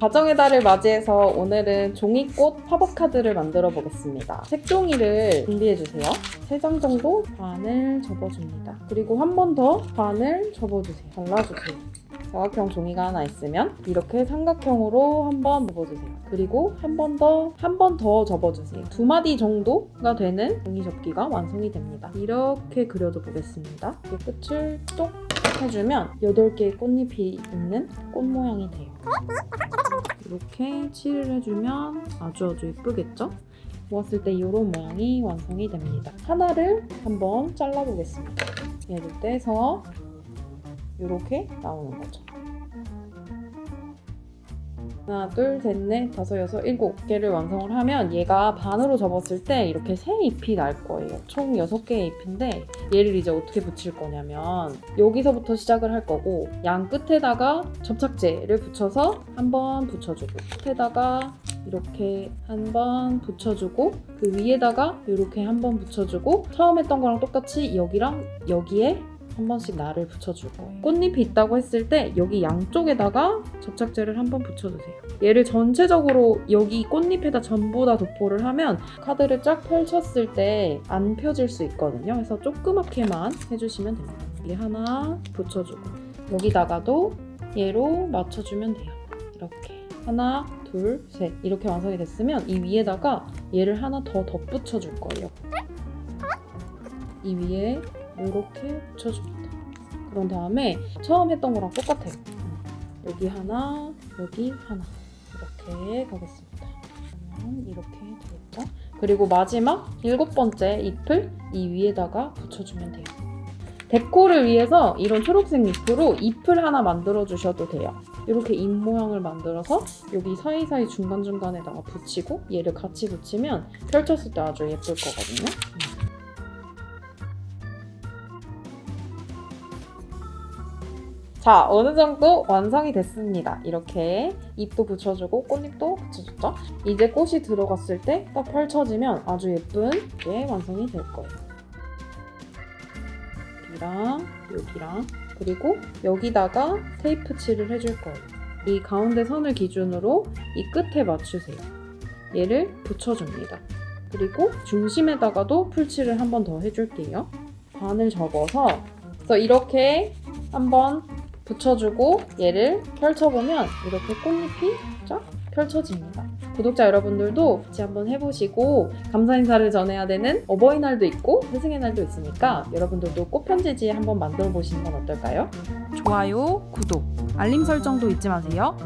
가정의 달을 맞이해서 오늘은 종이꽃 팝업 카드를 만들어 보겠습니다. 색종이를 준비해 주세요. 3장 정도 반을 접어줍니다. 그리고 한 번 더 반을 접어주세요. 잘라주세요. 사각형 종이가 하나 있으면 이렇게 삼각형으로 한번 접어주세요. 그리고 한 번 더, 한 번 더 접어주세요. 두 마디 정도가 되는 종이 접기가 완성이 됩니다. 이렇게 그려줘 보겠습니다. 이 끝을 똑 해주면 8개의 꽃잎이 있는 꽃 모양이 돼요. 이렇게 칠을 해주면 아주 아주 예쁘겠죠? 모았을 때 이런 모양이 완성이 됩니다. 하나를 한번 잘라보겠습니다. 얘를 떼서 이렇게 나오는 거죠. 하나, 둘, 셋, 넷, 다섯, 여섯, 일곱 개를 완성을 하면 얘가 반으로 접었을 때 이렇게 새 잎이 날 거예요. 총 여섯 개의 잎인데 얘를 이제 어떻게 붙일 거냐면 여기서부터 시작을 할 거고 양 끝에다가 접착제를 붙여서 한 번 붙여주고 끝에다가 이렇게 한 번 붙여주고 그 위에다가 이렇게 한 번 붙여주고 처음 했던 거랑 똑같이 여기랑 여기에 한 번씩 나를 붙여줄 거예요. 꽃잎이 있다고 했을 때 여기 양쪽에다가 접착제를 한 번 붙여주세요. 얘를 전체적으로 여기 꽃잎에다 전부 다 도포를 하면 카드를 쫙 펼쳤을 때 안 펴질 수 있거든요. 그래서 조그맣게만 해주시면 됩니다. 이 하나 붙여주고 여기다가도 얘로 맞춰주면 돼요. 이렇게 하나, 둘, 셋 이렇게 완성이 됐으면 이 위에다가 얘를 하나 더 덧붙여 줄 거예요. 이 위에 이렇게 붙여줍니다. 그런 다음에 처음 했던 거랑 똑같아요. 여기 하나, 여기 하나 이렇게 가겠습니다. 그러면 이렇게 되겠죠? 그리고 마지막 일곱 번째 잎을 이 위에다가 붙여주면 돼요. 데코를 위해서 이런 초록색 잎으로 잎을 하나 만들어 주셔도 돼요. 이렇게 잎 모양을 만들어서 여기 사이사이 중간중간에다가 붙이고 얘를 같이 붙이면 펼쳤을 때 아주 예쁠 거거든요. 자, 어느 정도 완성이 됐습니다. 이렇게 잎도 붙여주고 꽃잎도 붙여줬죠? 이제 꽃이 들어갔을 때 딱 펼쳐지면 아주 예쁜 게 완성이 될 거예요. 여기랑 여기랑 그리고 여기다가 테이프 칠을 해줄 거예요. 이 가운데 선을 기준으로 이 끝에 맞추세요. 얘를 붙여줍니다. 그리고 중심에다가도 풀칠을 한 번 더 해줄게요. 반을 접어서 그래서 이렇게 한번 붙여주고 얘를 펼쳐보면 이렇게 꽃잎이 쫙 펼쳐집니다. 구독자 여러분들도 같이 한번 해보시고 감사 인사를 전해야 되는 어버이날도 있고 스승의 날도 있으니까 여러분들도 꽃편지지 한번 만들어 보시는 건 어떨까요? 좋아요, 구독, 알림 설정도 잊지 마세요.